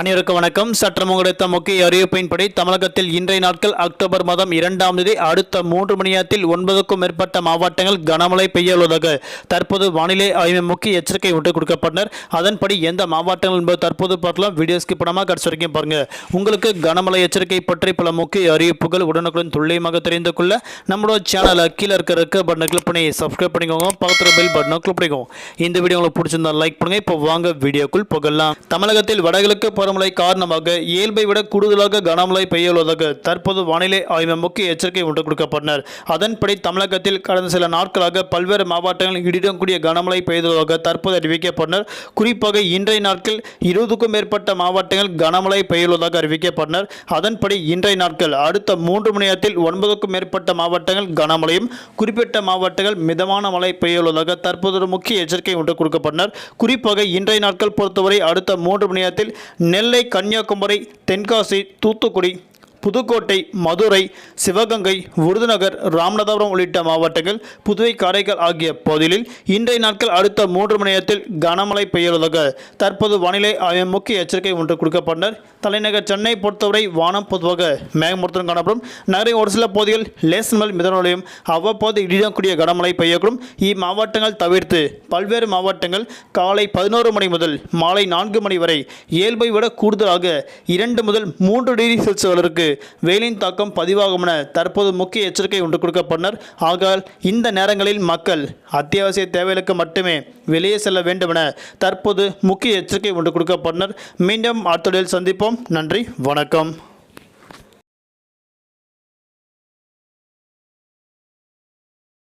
அனைவருக்கும் வணக்கம். சற்றம் கிடைத்த முக்கிய அறிவிப்பின்படி தமிழகத்தில் இன்றைய நாட்கள் அக்டோபர் மாதம் இரண்டாம் தேதி அடுத்த மூன்று மணி நேரத்தில் ஒன்பதுக்கும் மேற்பட்ட மாவட்டங்கள் கனமழை பெய்ய உள்ளதாக தற்போது வானிலை ஆய்வு முக்கிய எச்சரிக்கை விட்டு கொடுக்கப்பட்டனர். அதன்படி எந்த மாவட்டங்கள் என்பது தற்போது பார்க்கலாம். வீடியோ படமாக கடைசி வரைக்கும் பாருங்க. உங்களுக்கு கனமழை எச்சரிக்கை பற்றி பல முக்கிய அறிவிப்புகள் உடனுக்குடன் துல்லியமாக தெரிந்து கொள்ள நம்மளோட சேனலை கீழே இருக்க இருக்க பட்டனை கிளிக் பண்ணி சப்ஸ்கிரைப் பண்ணிக்கோங்க. பக்கத்தில் பெல் பட்டனை கிளிக் பண்ணிக்கோங்க. இந்த வீடியோ உங்களுக்கு பிடிச்சிருந்தா லைக் பண்ணுங்க. இப்போ வாங்க வீடியோக்குள் போகலாம். தமிழகத்தில் வடகிழக்கு பருவமழை காரணமாக இயல்பை விட கூடுதலாக கனமழை பெய்யுள்ளதாக தற்போது வானிலை ஆய்வு முக்கிய எச்சரிக்கை ஒன்று கொடுக்கப்பட்டனர். அதன்படி தமிழகத்தில் கடந்த சில நாட்களாக பல்வேறு மாவட்டங்களில் இடியுடன் கூடிய கனமழை பெய்துள்ளதாக தற்போது அறிவிக்கப்பட்டனர். குறிப்பாக இன்றைய நாட்கள் இருபதுக்கும் மேற்பட்ட மாவட்டங்கள் கனமழை பெய்யுள்ளதாக அறிவிக்கப்பட்டனர். அதன்படி இன்றைய நாட்கள் அடுத்த மூன்று மணி நேரத்தில் ஒன்பதுக்கும் மேற்பட்ட மாவட்டங்கள் கனமழையும் குறிப்பிட்ட மாவட்டங்கள் மிதமான மழை பெய்யுள்ளதாக தற்போது ஒரு முக்கிய எச்சரிக்கை ஒன்று கொடுக்கப்பட்டனர். குறிப்பாக இன்றைய நாட்கள் பொறுத்தவரை அடுத்த மூன்று மணி நேரத்தில் நெல்லை கன்னியாகுமரி தென்காசி தூத்துக்குடி புதுக்கோட்டை மதுரை சிவகங்கை விருதுநகர் ராமநாதபுரம் உள்ளிட்ட மாவட்டங்கள் புதுவை காரைக்கால் ஆகிய பகுதிகளில் இன்றைய நாட்கள் அடுத்த மூன்று மணி நேரத்தில் கனமழை பெய்யுள்ளதாக தற்போது வானிலை ஆய்வு முக்கிய எச்சரிக்கை ஒன்று கொடுக்கப்பட்டனர். தலைநகர் சென்னை பொறுத்தவரை வானம் பொதுவாக மேகமூர்த்தம் காணப்படும். நகரின் ஒரு சில பகுதிகள் லேசன் மேல் மிதமலையும் அவ்வப்போது இடியக்கூடிய கனமழை பெய்யக்கூடும். இம்மாவட்டங்கள் தவிர்த்து பல்வேறு மாவட்டங்கள் காலை பதினோரு மணி முதல் மாலை நான்கு மணி வரை இயல்பை விட கூடுதலாக இரண்டு முதல் மூன்று டிகிரி செல்சியஸ் அளவிற்கு வெயிலின் தாக்கம் பதிவாகும் என தற்போது முக்கிய எச்சரிக்கை ஒன்று கொடுக்கப்பட்டனர். ஆகால் இந்த நேரங்களில் மக்கள் அத்தியாவசிய தேவைகளுக்கு மட்டுமே வெளியே செல்ல வேண்டும் என தற்போது முக்கிய எச்சரிக்கை ஒன்று கொடுக்கப்பட்டனர். மீண்டும் அடுத்த சந்திப்போம். நன்றி. வணக்கம்.